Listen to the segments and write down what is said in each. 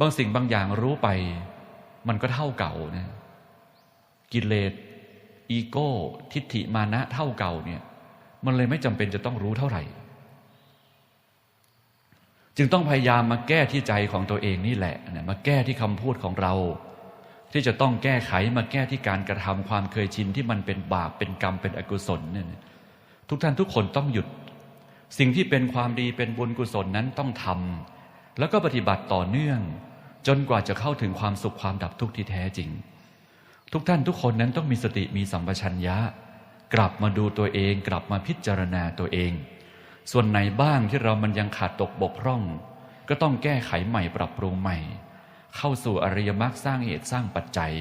บางสิ่งบางอย่างรู้ไป มันก็เท่าเก่านะกิเลสอีโก้ ทิฏฐิมานะเท่าเก่าเนี่ย มันเลยไม่จำเป็นจะต้องรู้เท่าไหร่ จึงต้องพยายามมาแก้ที่ใจของตัวเองนี่แหละนะมาแก้ที่คำพูดของเรา ที่จะต้องแก้ไขมาแก้ที่การกระทำความเคยชินที่มันเป็นบาปเป็นกรรมเป็นอกุศลเนี่ยทุกท่านทุกคนต้องหยุด สิ่งที่เป็นความดีเป็นบุญกุศลนั้นต้องทำแล้วก็ปฏิบัติต่อเนื่อง จนกว่าจะเข้าถึงความสุขความดับทุกข์ที่แท้จริง ทุกท่านทุกคนนั้นต้องมีสติมีสัมปชัญญะ กลับมาดูตัวเอง กลับมาพิจารณาตัวเอง ส่วนไหนบ้างที่เรามันยังขาดตกบกพร่อง ก็ต้องแก้ไขใหม่ปรับปรุงใหม่ เข้าสู่อริยมรรคสร้างเหตุสร้างปัจจัย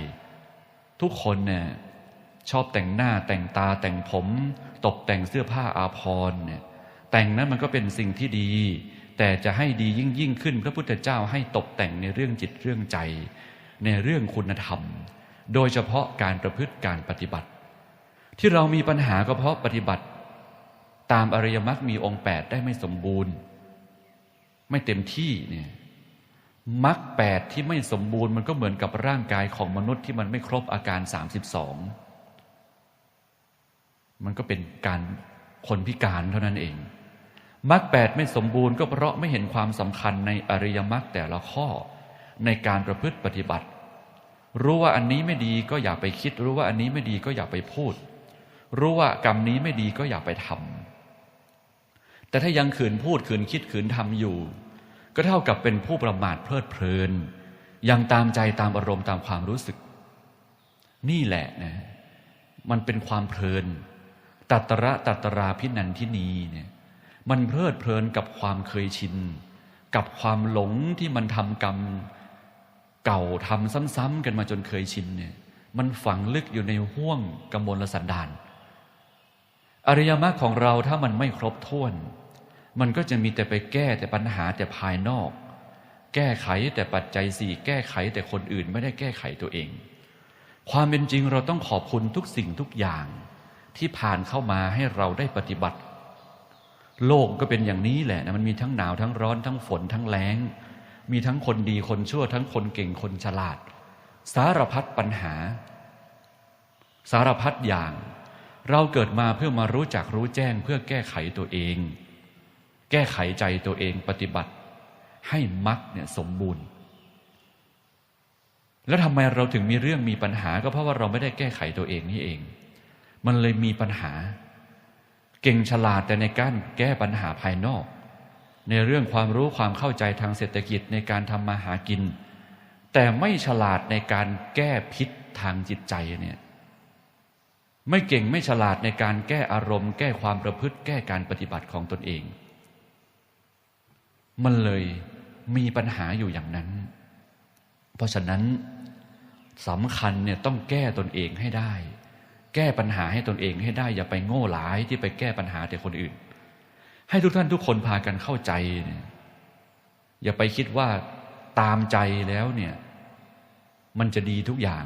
ทุกคนเนี่ยชอบแต่งหน้าแต่งตาแต่งผม ตกแต่งเสื้อผ้าอาภรณ์เนี่ยแต่งนั้นมันก็เป็นสิ่งที่ดี แต่จะให้ดียิ่งยิ่งขึ้น พระพุทธเจ้าให้ตกแต่งในเรื่องจิตเรื่องใจ ในเรื่องคุณธรรม โดยเฉพาะการประพฤติการปฏิบัติ ที่เรามีปัญหาก็เพราะปฏิบัติ ตามอริยมรรคมีองค์แปดได้ไม่สมบูรณ์ ไม่เต็มที่เนี่ยมรรคแปดที่ไม่สมบูรณ์มันก็เหมือนกับร่างกายของมนุษย์ที่มันไม่ครบอาการสามสิบสองมันก็เป็นการคนพิการเท่านั้นเอง มรรคแปดไม่สมบูรณ์ก็เพราะไม่เห็นความสำคัญในอริยมรรคแต่ละข้อในการประพฤติปฏิบัติ รู้ว่าอันนี้ไม่ดีก็อย่าไปคิด รู้ว่าอันนี้ไม่ดีก็อย่าไปพูด รู้ว่ากรรมนี้ไม่ดีก็อย่าไปทำแต่ถ้ายังขืนพูดขืนคิดขืนทำอยู่ ก็เท่ากับเป็นผู้ประมาทเพลิดเพลิน ยังตามใจตามอารมณ์ตามความรู้สึก นี่แหละนะมันเป็นความเพลินตัตระตัตราพินันทินีเนี่ย มันเพลิดเพลินกับความเคยชิน กับความหลงที่มันทำกรรม เก่าทำซ้ำๆกันมาจนเคยชินเนี่ยมันฝังลึกอยู่ในห้วงกำมลสันดานอริยมรรคของเราถ้ามันไม่ครบถ้วน มันก็จะมีแต่ไปแก้แต่ปัญหาแต่ภายนอก แก้ไขแต่ปัจจัยสี่แก้ไขแต่คนอื่นไม่ได้แก้ไขตัวเอง ความเป็นจริงเราต้องขอบคุณทุกสิ่งทุกอย่าง ที่ผ่านเข้ามาให้เราได้ปฏิบัติ โลกก็เป็นอย่างนี้แหละนะมันมีทั้งหนาวทั้งร้อนทั้งฝนทั้งแล้ง มีทั้งคนดีคนชั่ว ทั้งคนเก่งคนฉลาด สารพัดปัญหา สารพัดอย่าง เราเกิดมาเพื่อมารู้จักรู้แจ้งเพื่อแก้ไขตัวเอง แก้ไขใจตัวเองปฏิบัติ ให้มรรคเนี่ยสมบูรณ์ แล้วทำไมเราถึงมีเรื่องมีปัญหา ก็เพราะว่าเราไม่ได้แก้ไขตัวเองนี่เอง มันเลยมีปัญหา เก่งฉลาดแต่ในการแก้ปัญหาภายนอก ในเรื่องความรู้ความเข้าใจทางเศรษฐกิจในการทำมาหากิน แต่ไม่ฉลาดในการแก้พิษทางจิตใจเนี่ยไม่เก่งไม่ฉลาดในการแก้อารมณ์ แก้ความประพฤติแก้การปฏิบัติของตนเอง มันเลยมีปัญหาอยู่อย่างนั้น เพราะฉะนั้นสำคัญเนี่ยต้องแก้ตนเองให้ได้ แก้ปัญหาให้ตนเองให้ได้อย่าไปโง่หลายที่ไปแก้ปัญหาแต่คนอื่น ให้ทุกท่านทุกคนพากันเข้าใจ อย่าไปคิดว่าตามใจแล้วเนี่ย มันจะดีทุกอย่าง